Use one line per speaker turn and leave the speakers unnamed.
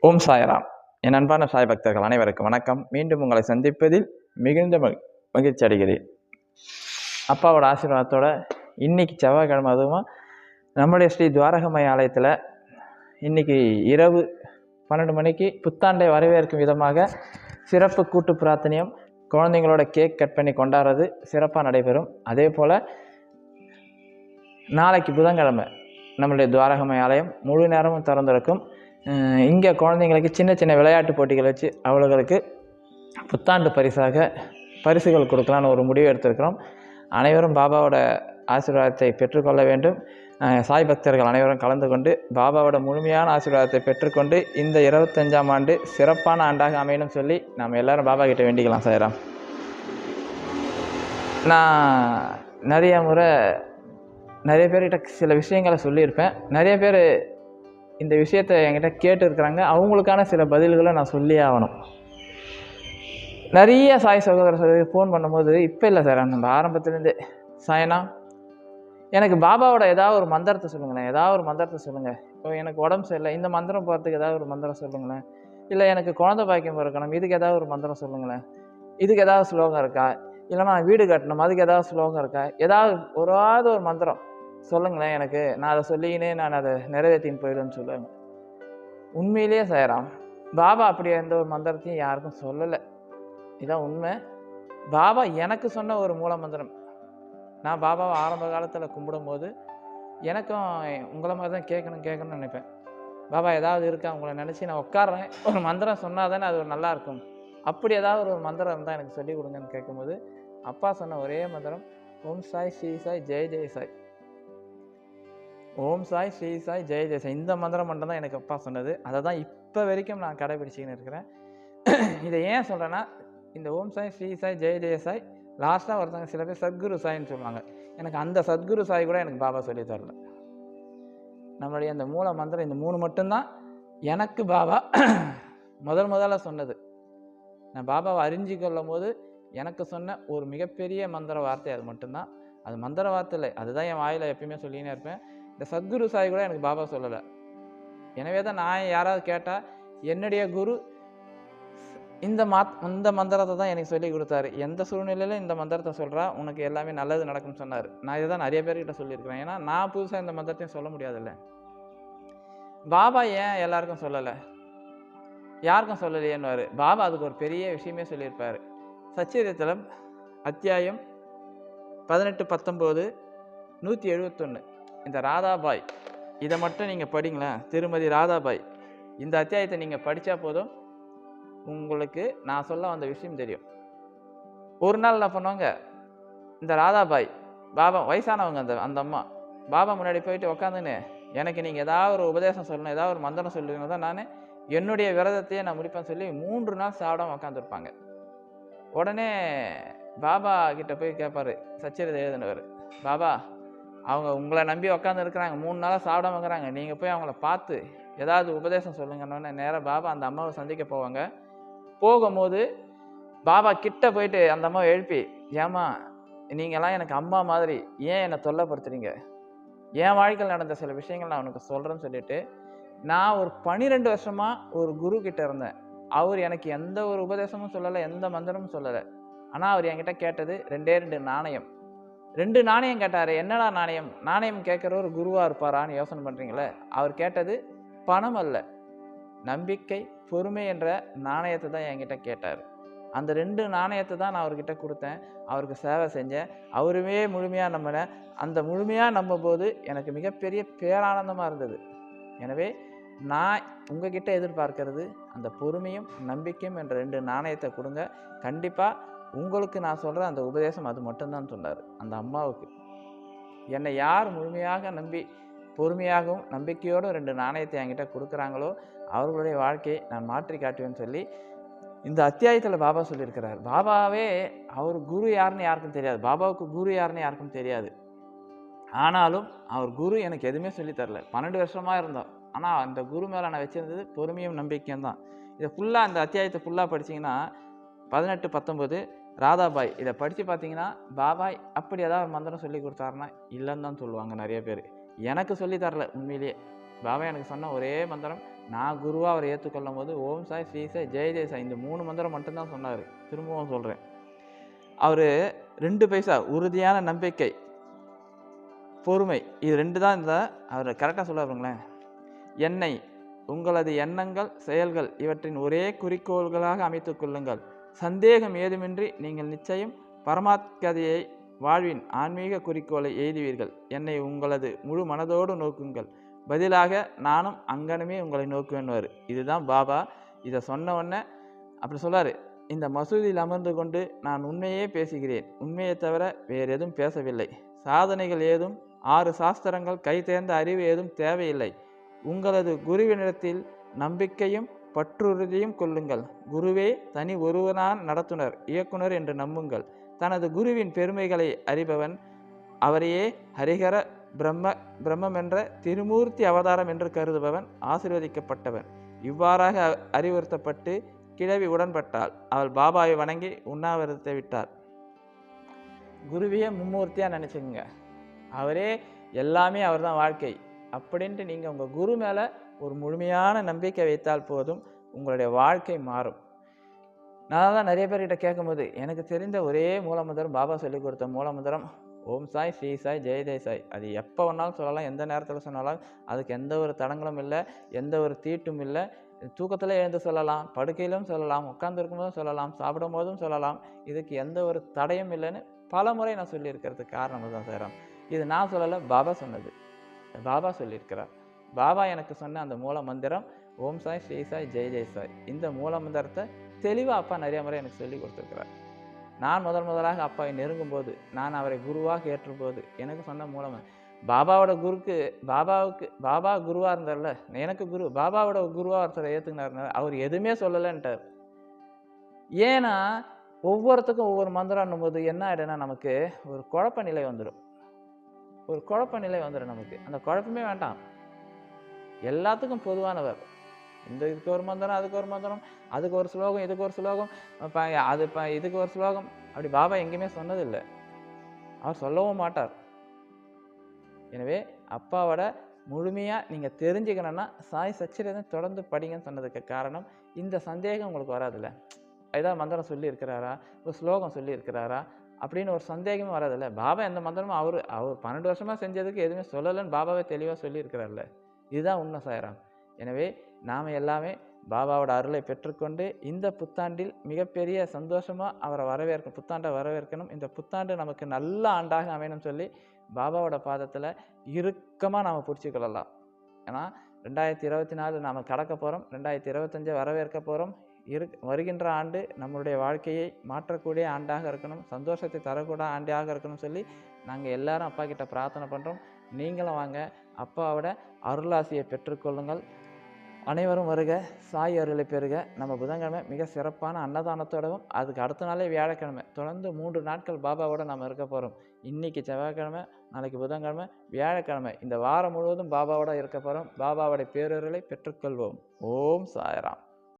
ஓம் சாய்ராம். என் அன்பான சாய் பக்தர்கள் அனைவருக்கும் வணக்கம். மீண்டும் உங்களை சந்திப்பதில் மிகுந்த மகி- மகிழ்ச்சி அடைகிறேன். அப்பாவோட ஆசீர்வாதத்தோட இன்னைக்கு செவ்வாய்க்கிழமை அதுவும் நம்முடைய ஸ்ரீ துவாரகமய ஆலயத்தில் இன்னைக்கு இரவு பன்னெண்டு மணிக்கு புத்தாண்டை வரவேற்கும் விதமாக சிறப்பு கூட்டு பிரார்த்தனையும் குழந்தைங்களோட கேக் கட் பண்ணி கொண்டாடுறது சிறப்பாக நடைபெறும். அதே போல் நாளைக்கு புதன்கிழமை நம்மளுடைய துவாரகமய ஆலயம் முழு நேரமும் திறந்திருக்கும். இங்கே குழந்தைங்களுக்கு சின்ன சின்ன விளையாட்டு போட்டிகள் வச்சு அவர்களுக்கு புத்தாண்டு பரிசாக பரிசுகள் கொடுக்கலான்னு ஒரு முடிவு எடுத்திருக்கிறோம். அனைவரும் பாபாவோட ஆசீர்வாதத்தை பெற்றுக்கொள்ள வேண்டும். சாய் பக்தர்கள் அனைவரும் கலந்து கொண்டு பாபாவோட முழுமையான ஆசீர்வாதத்தை பெற்றுக்கொண்டு இந்த இருபத்தஞ்சாம் ஆண்டு சிறப்பான ஆண்டாக அமையணும் சொல்லி நாம் எல்லோரும் பாபா கிட்ட வேண்டிக்கலாம் சாய்ராம் நான் நிறைய முறை நிறைய பேர்கிட்ட சில விஷயங்களை சொல்லியிருப்பேன். நிறைய பேர் இந்த விஷயத்தை என்கிட்ட கேட்டுருக்குறாங்க. அவங்களுக்கான சில பதில்களை நான் சொல்லியே ஆகணும். நிறைய சாய் சகோதர சகோதரி ஃபோன் பண்ணும்போது இப்போ இல்லை சார் நம்ம ஆரம்பத்துலேருந்தே. சாயனா எனக்கு பாபாவோட ஏதாவது ஒரு மந்திரத்தை சொல்லுங்களேன். ஏதாவது ஒரு மந்திரத்தை சொல்லுங்கள் இப்போ எனக்கு உடம்பு சரியில்லை. இந்த மந்திரம் போகிறதுக்கு ஏதாவது ஒரு மந்திரம் சொல்லுங்களேன். இல்லை எனக்கு குழந்தை பாக்கியம் பிறக்கணும். இதுக்கு ஏதாவது ஒரு மந்திரம் சொல்லுங்களேன். இதுக்கு ஏதாவது ஸ்லோகம் இருக்கா? இல்லை நான் வீடு கட்டணும். அதுக்கு ஏதாவது ஸ்லோகம் இருக்கா? ஏதாவது ஒராவது ஒரு மந்திரம். சொல்லுங்களேன் எனக்கு நான் அதை சொல்லிக்கினே நான் அதை நிறைவேற்றின்னு போயிடுன்னு சொல்லுவேன் உண்மையிலேயே செய்கிறான் பாபா அப்படி எந்த ஒரு மந்திரத்தையும் யாருக்கும் சொல்லலை. இதான் உண்மை. பாபா எனக்கு சொன்ன ஒரு மூல மந்திரம். நான் பாபாவை ஆரம்ப காலத்தில் கும்பிடும்போது எனக்கும் உங்களை மாதிரி தான் கேட்கணும் கேட்கணும்னு நினைப்பேன். பாபா ஏதாவது இருக்கா? உங்களை நினச்சி நான் உட்காடுறேன் ஒரு மந்திரம் சொன்னால் தானே அது ஒரு நல்லாயிருக்கும் அப்படி ஏதாவது ஒரு மந்திரம் இருந்தால் எனக்கு சொல்லிக் கொடுங்கன்னு கேட்கும்போது அப்பா சொன்ன ஒரே மந்திரம் ஓம் சாய் ஸ்ரீ சாய் ஜெய் ஜெய் சாய். ஓம் சாய் ஸ்ரீ சாய் ஜெய ஜெயசாய் இந்த மந்திரம் மட்டும் தான் எனக்கு அப்பா சொன்னது. அதை தான் இப்போ வரைக்கும் நான் கடைபிடிச்சிக்கின்னு இருக்கிறேன். இதை ஏன் சொல்கிறேன்னா இந்த ஓம் சாய் ஸ்ரீ சாய் ஜெய ஜெய சாய் லாஸ்ட்டாக ஒருத்தவங்க சில பேர் சத்குரு சாய்ன்னு சொல்லுவாங்க. எனக்கு அந்த சத்குரு சாய் கூட எனக்கு பாபா சொல்லி தரல. நம்மளுடைய அந்த மூல மந்திரம் இந்த மூணு மட்டும்தான் எனக்கு பாபா முதல் முதல்ல சொன்னது. நான் பாபாவை அறிஞ்சு கொள்ளும் போது எனக்கு சொன்ன ஒரு மிகப்பெரிய மந்திர வார்த்தை அது மட்டும்தான். அது மந்திர வார்த்தை இல்லை. அதுதான் என் வாயில் எப்பயுமே சொல்லினே இருப்பேன். இந்த சத்குரு சாய் கூட எனக்கு பாபா சொல்லலை. எனவே தான் நான் யாராவது கேட்டால் என்னுடைய குரு இந்த மாத் இந்த மந்திரத்தை தான் எனக்கு சொல்லி கொடுத்தாரு. எந்த சூழ்நிலையிலும் இந்த மந்திரத்தை சொல்கிறா உனக்கு எல்லாமே நல்லது நடக்கும்னு சொன்னார். நான் இதை தான் நிறைய பேர்கிட்ட சொல்லியிருக்கிறேன். ஏன்னா நான் புதுசாக இந்த மந்திரத்தையும் சொல்ல முடியாதுல்ல. பாபா ஏன் எல்லாருக்கும் சொல்லலை? யாருக்கும் சொல்லலையேன்னுவார். பாபா அதுக்கு ஒரு பெரிய விஷயமே சொல்லியிருப்பார். சச்சரித்திரம் அத்தியாயம் பதினெட்டு பத்தொம்போது நூற்றி எழுபத்தொன்று இந்த ராதாபாய் இதை மட்டும் நீங்கள் படிங்களேன். திருமதி ராதாபாய் இந்த அத்தியாயத்தை நீங்கள் படித்தா போதும். உங்களுக்கு நான் சொல்ல வந்த விஷயம் தெரியும். ஒரு நாள் என்ன பண்ணுவாங்க? இந்த ராதாபாய் பாபா வயசானவங்க அந்த அந்த அம்மா பாபா முன்னாடி போயிட்டு உக்காந்துன்னு எனக்கு நீங்கள் ஏதாவது ஒரு உபதேசம் சொல்லணும் ஏதாவது ஒரு மந்திரம் சொல்லுங்க தான் நான் என்னுடைய விரதத்தையே நான் முடிப்பேன்னு சொல்லி மூன்று நாள் சாப்பிடாம உக்காந்துருப்பாங்க. உடனே பாபா கிட்ட போய் கேட்பாரு சச்சரிதை எழுதினவர் பாபா அவங்க உங்களை நம்பி உக்காந்து இருக்கிறாங்க. மூணு நாளாக சாப்பிடாம இருக்கிறாங்க. நீங்கள் போய் அவங்கள பார்த்து ஏதாவது உபதேசம் சொல்லுங்கன்னு நேராக பாபா அந்த அம்மாவை சந்திக்க போவாங்க. போகும்போது பாபா கிட்ட போயிட்டு அந்த அம்மாவை எழுப்பி ஏம்மா நீங்களாம் எனக்கு அம்மா மாதிரி ஏன் என்னை தொல்லைப்படுத்துறீங்க? என் வாழ்க்கையில் நடந்த சில விஷயங்கள் நான் உனக்கு சொல்கிறேன்னு சொல்லிட்டு நான் ஒரு பன்னிரெண்டு வருஷமாக ஒரு குரு கிட்ட இருந்தேன். அவர் எனக்கு எந்த ஒரு உபதேசமும் சொல்லலை எந்த மந்திரமும் சொல்லலை. ஆனால் அவர் என்கிட்ட கேட்டது ரெண்டே ரெண்டு நாணயம். ரெண்டு நாணயம் கேட்டார். என்னடா நாணயம்? நாணயம் கேட்குறவர் குருவாக இருப்பாரான்னு யோசனை பண்ணுறீங்களே அவர் கேட்டது பணம் அல்ல. நம்பிக்கை பொறுமை என்ற நாணயத்தை தான் என்கிட்ட கேட்டார். அந்த ரெண்டு நாணயத்தை தான் நான் அவர்கிட்ட கொடுத்தேன். அவருக்கு சேவை செஞ்சேன். அவருமே முழுமையாக நம்பினேன் அந்த முழுமையாக நம்பும்போது எனக்கு மிகப்பெரிய பேரானந்தமாக இருந்தது. எனவே நான் உங்ககிட்ட எதிர்பார்க்கறது அந்த பொறுமையும் நம்பிக்கையும் என்ற ரெண்டு நாணயத்தை கொடுங்க. கண்டிப்பாக உங்களுக்கு நான் சொல்கிற அந்த உபதேசம் அது மட்டும்தான் சொன்னார். அந்த அம்மாவுக்கு. என்னை யார் முழுமையாக நம்பி பொறுமையாகவும் நம்பிக்கையோடும் ரெண்டு நாணயத்தை என்கிட்ட கொடுக்குறாங்களோ அவர்களுடைய வாழ்க்கையை நான் மாற்றி காட்டுவேன்னு சொல்லி இந்த அத்தியாயத்தில் பாபா சொல்லியிருக்கிறார். பாபாவே அவர் குரு யாருன்னு யாருக்கும் தெரியாது. பாபாவுக்கு குரு யாருன்னு யாருக்கும் தெரியாது. ஆனாலும் அவர் குரு எனக்கு எதுவுமே சொல்லித்தரல பன்னெண்டு வருஷமாக இருந்தோம். ஆனால் அந்த குரு மேலே நான் வச்சுருந்தது பொறுமையும் நம்பிக்கையும் தான். இதை ஃபுல்லாக அந்த அத்தியாயத்தை ஃபுல்லாக படிச்சீங்கன்னா பதினெட்டு பத்தொம்போது ராதாபாய் இதை படித்து பார்த்தீங்கன்னா பாபாய் அப்படி ஏதாவது ஒரு மந்திரம் சொல்லி கொடுத்தாருன்னா? இல்லைன்னு தான் சொல்லுவாங்க நிறைய பேர். எனக்கு சொல்லி தரல உண்மையிலேயே. பாபா எனக்கு சொன்ன ஒரே மந்திரம் நான் குருவாக அவரை ஏற்றுக்கொள்ளும் போது ஓம் சாய் ஸ்ரீ சாய் ஜெய ஜெய சாய் இந்த மூணு மந்திரம் மட்டும்தான் சொன்னார். திரும்பவும் சொல்கிறேன் அவர் ரெண்டு பைசா உறுதியான நம்பிக்கை பொறுமை இது ரெண்டு தான் இந்த அவர் கரெக்டாக சொல்லுவாருங்களேன் என்னை உங்களது எண்ணங்கள் செயல்கள் இவற்றின் ஒரே குறிக்கோள்களாக அமைத்துக் கொள்ளுங்கள். சந்தேகம் ஏதுமின்றி நீங்கள் நிச்சயம் பரமாத்கதையை வாழ்வின் ஆன்மீக குறிக்கோளை எய்துவீர்கள். என்னை உங்களது முழு மனதோடு நோக்குங்கள். பதிலாக நானும் அங்கனமே உங்களை நோக்குவேன்வார் இதுதான் பாபா. இதை சொன்ன உடனே அப்படி சொல்லார். இந்த மசூதியில் அமர்ந்து கொண்டு நான் உண்மையே பேசுகிறேன். உண்மையை தவிர வேறு எதுவும் பேசவில்லை. சாதனைகள் ஏதும் ஆறு சாஸ்திரங்கள் கை தேர்ந்த அறிவு ஏதும் தேவையில்லை. உங்களது குருவினிடத்தில் நம்பிக்கையும் பற்றுறுதியும் கொள்ளுங்கள். குருவே தனி ஒருவனான் நடத்துனர் இயக்குனர் என்று நம்புங்கள். தனது குருவின் பெருமைகளை அறிபவன் அவரையே ஹரிஹர பிரம்ம பிரம்மம் என்ற திருமூர்த்தி அவதாரம் என்று கருதுபவன் ஆசிர்வதிக்கப்பட்டவன். இவ்வாறாக அ- அறிவுறுத்தப்பட்டு கிழவி உடன்பட்டாள். அவள் பாபாவை வணங்கி உண்ணாவிரதத்தை விட்டார். குருவியை மும்மூர்த்தியாக நினச்சிக்கோங்க. அவரே எல்லாமே அவர்தான் வாழ்க்கை. அப்படின்ட்டு நீங்கள் உங்கள் குரு மேலே ஒரு முழுமையான நம்பிக்கை வைத்தால் போதும் உங்களுடைய வாழ்க்கை மாறும். நான் தான் நிறைய பேர்கிட்ட கேட்கும்போது எனக்கு தெரிந்த ஒரே மூலமந்திரம் பாபா சொல்லிக் கொடுத்த மூலமந்திரம் ஓம் சாய் ஸ்ரீ சாய் ஜெய சாய். அது எப்போ வேணாலும் சொல்லலாம் எந்த நேரத்தில் சொன்னாலும் அதுக்கு எந்த ஒரு தடங்களும் இல்லை எந்த ஒரு தீட்டும் இல்லை. தூக்கத்தில் எழுந்து சொல்லலாம் படுக்கையிலும் சொல்லலாம் உட்கார்ந்து போதும் சொல்லலாம் சாப்பிடும் போதும் சொல்லலாம். இதுக்கு எந்த ஒரு தடையும் இல்லைன்னு பல முறை நான் சொல்லியிருக்கிறதுக்கு காரணம் தான் சேரம் இது நான் சொல்லலை பாபா சொன்னது. பாபா சொல்லியிருக்கிறார். பாபா எனக்கு சொன்ன அந்த மூல மந்திரம் ஓம் சாய் ஸ்ரீ சாய் ஜெய் ஜெய் சாய். இந்த மூல மந்திரத்தை தெளிவாக அப்பா நிறைய முறை எனக்கு சொல்லி கொடுத்துருக்கிறார். நான் முதல் முதலாக அப்பாவை நெருங்கும் போது நான் அவரை குருவாக ஏற்றும்போது எனக்கு சொன்ன மூலம் பாபாவோட குருக்கு பாபாவுக்கு பாபா குருவாக இருந்தார்ல எனக்கு குரு பாபாவோட குருவாக ஒருத்தரை ஏற்றுக்கினார் அவர் எதுவுமே சொல்லலைன்ட்டார். ஏன்னா ஒவ்வொருத்துக்கும் ஒவ்வொரு மந்திரம்னும் போது என்ன ஆகிடும்னா நமக்கு ஒரு குழப்ப நிலை வந்துடும் ஒரு குழப்ப நிலை வந்துடும் நமக்கு. அந்த குழப்பமே வேண்டாம். எல்லாத்துக்கும் பொதுவானவர் இந்த இதுக்கு ஒரு மந்திரம் அதுக்கு ஒரு மந்திரம் அதுக்கு ஒரு ஸ்லோகம் இதுக்கு ஒரு ஸ்லோகம் அது இப்போ இதுக்கு ஒரு ஸ்லோகம். அப்படி பாபா எங்கேயுமே சொன்னதில்லை. அவர் சொல்லவும் மாட்டார். எனவே அப்பாவோட முழுமையாக நீங்கள் தெரிஞ்சுக்கணுன்னா சாய் சச்சிரதன் தொடர்ந்து படிங்கன்னு சொன்னதுக்கு காரணம் இந்த சந்தேகம் உங்களுக்கு வராதுல்ல. ஏதாவது மந்திரம் சொல்லியிருக்கிறாரா? ஒரு ஸ்லோகம் சொல்லியிருக்கிறாரா? அப்படின்னு ஒரு சந்தேகமும் வராதுல்ல. பாபா எந்த மந்திரமும் அவர் அவர் பன்னெண்டு வருஷமாக செஞ்சதுக்கு எதுவுமே சொல்லலைன்னு பாபாவே தெளிவாக சொல்லியிருக்கிறார்ல. இதுதான் உண்மை சாயராம் எனவே நாம் எல்லாமே பாபாவோட அருளை பெற்றுக்கொண்டு இந்த புத்தாண்டில் மிகப்பெரிய சந்தோஷமாக அவரை வரவேற்க புத்தாண்டை வரவேற்கணும். இந்த புத்தாண்டு நமக்கு நல்ல ஆண்டாக அமையணும் சொல்லி பாபாவோட பாதத்தில் இறுக்கமாக நாம் பிடிச்சிக்கொள்ளலாம் ஏன்னா ரெண்டாயிரத்தி இருபத்தி நாலு நாம் கடக்க போகிறோம் ரெண்டாயிரத்தி இருபத்தஞ்சை வரவேற்க போகிறோம் இரு வருகின்ற ஆண்டு நம்மளுடைய வாழ்க்கையை மாற்றக்கூடிய ஆண்டாக இருக்கணும். சந்தோஷத்தை தரக்கூடிய ஆண்டாக இருக்கணும் சொல்லி நாங்கள் எல்லாரும் அப்பா கிட்ட பிரார்த்தனை பண்ணுறோம் நீங்களும் வாங்க. அப்பாவோட அருளாசியை பெற்றுக்கொள்ளுங்கள். அனைவரும் வருக சாய் அருளை பெறுக. நம்ம புதன்கிழமை மிக சிறப்பான அன்னதானத்தோடவும் அதுக்கு அடுத்த நாளே வியாழக்கிழமை தொடர்ந்து மூன்று நாட்கள் பாபாவோட நம்ம இருக்க போகிறோம் இன்னைக்கு செவ்வாய்க்கிழமை நாளைக்கு புதன்கிழமை வியாழக்கிழமை இந்த வாரம் முழுவதும் பாபாவோட இருக்க போகிறோம் பாபாவோட பேரருளை பெற்றுக்கொள்வோம். ஓம் சாய்ராம்.